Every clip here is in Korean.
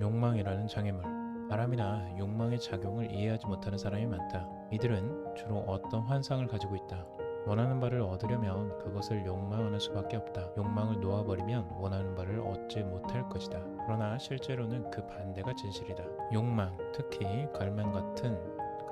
욕망이라는 장애물. 바람이나 욕망의 작용을 이해하지 못하는 사람이 많다. 이들은 주로 어떤 환상을 가지고 있다. 원하는 바를 얻으려면 그것을 욕망하는 수밖에 없다. 욕망을 놓아버리면 원하는 바를 얻지 못할 것이다. 그러나 실제로는 그 반대가 진실이다. 욕망, 특히 갈망 같은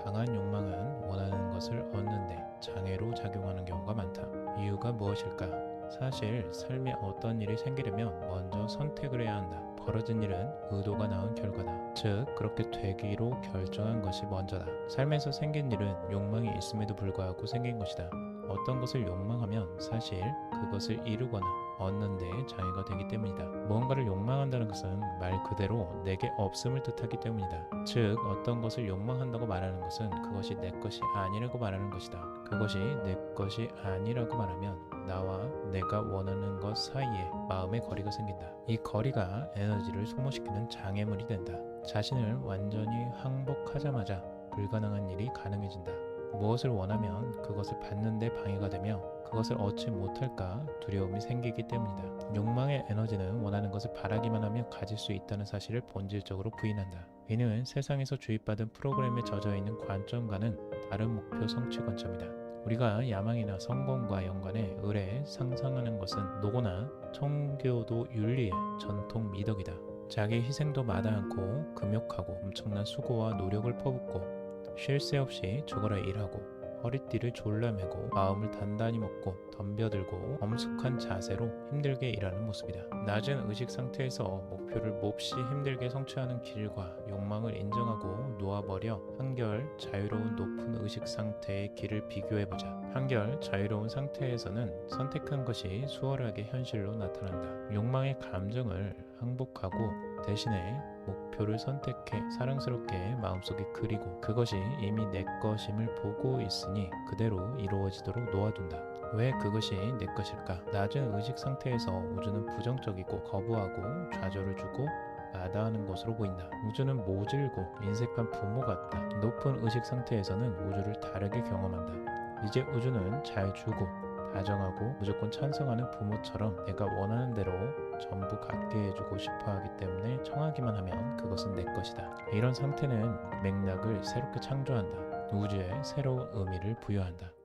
강한 욕망은 원하는 것을 얻는데 장애로 작용하는 경우가 많다. 이유가 무엇일까? 사실 삶에 어떤 일이 생기려면 먼저 선택을 해야 한다. 벌어진 일은 의도가 낳은 결과다. 즉, 그렇게 되기로 결정한 것이 먼저다. 삶에서 생긴 일은 욕망이 있음에도 불구하고 생긴 것이다. 어떤 것을 욕망하면 사실 그것을 이루거나 얻는 데 장애가 되기 때문이다. 무언가를 욕망한다는 것은 말 그대로 내게 없음을 뜻하기 때문이다. 즉, 어떤 것을 욕망한다고 말하는 것은 그것이 내 것이 아니라고 말하는 것이다. 그것이 내 것이 아니라고 말하면 나와 내가 원하는 것 사이에 마음의 거리가 생긴다. 이 거리가 에너지를 소모시키는 장애물이 된다. 자신을 완전히 항복하자마자 불가능한 일이 가능해진다. 무엇을 원하면 그것을 받는데 방해가 되며 그것을 얻지 못할까 두려움이 생기기 때문이다. 욕망의 에너지는 원하는 것을 바라기만 하면 가질 수 있다는 사실을 본질적으로 부인한다. 이는 세상에서 주입받은 프로그램에 젖어 있는 관점과는 다른 목표 성취 관점이다. 우리가 야망이나 성공과 연관해 의뢰 상상하는 것은 노고나 청교도 윤리의 전통 미덕이다. 자기 희생도 마다 않고 금욕하고 엄청난 수고와 노력을 퍼붓고 쉴 새 없이 죽어라 일하고 허리띠를 졸라매고 마음을 단단히 먹고 덤벼들고 엄숙한 자세로 힘들게 일하는 모습이다. 낮은 의식 상태에서 목표를 몹시 힘들게 성취하는 길과 욕망을 인정하고 놓아버려 한결 자유로운 높은 의식 상태의 길을 비교해보자. 한결 자유로운 상태에서는 선택한 것이 수월하게 현실로 나타난다. 욕망의 감정을 항복하고 대신에 목표를 선택해 사랑스럽게 마음속에 그리고 그것이 이미 내 것임을 보고 있으니 그대로 이루어지도록 놓아둔다. 왜 그것이 내 것일까? 낮은 의식 상태에서 우주는 부정적이고 거부하고 좌절을 주고 마다하는 것으로 보인다. 우주는 모질고 인색한 부모 같다. 높은 의식 상태에서는 우주를 다르게 경험한다. 이제 우주는 잘 주고 다정하고 무조건 찬성하는 부모처럼 내가 원하는 대로 전부 갖게 해주고 싶어 하기 때문에 청하기만 하면 그것은 내 것이다. 이런 상태는 맥락을 새롭게 창조한다. 우주에 새로운 의미를 부여한다.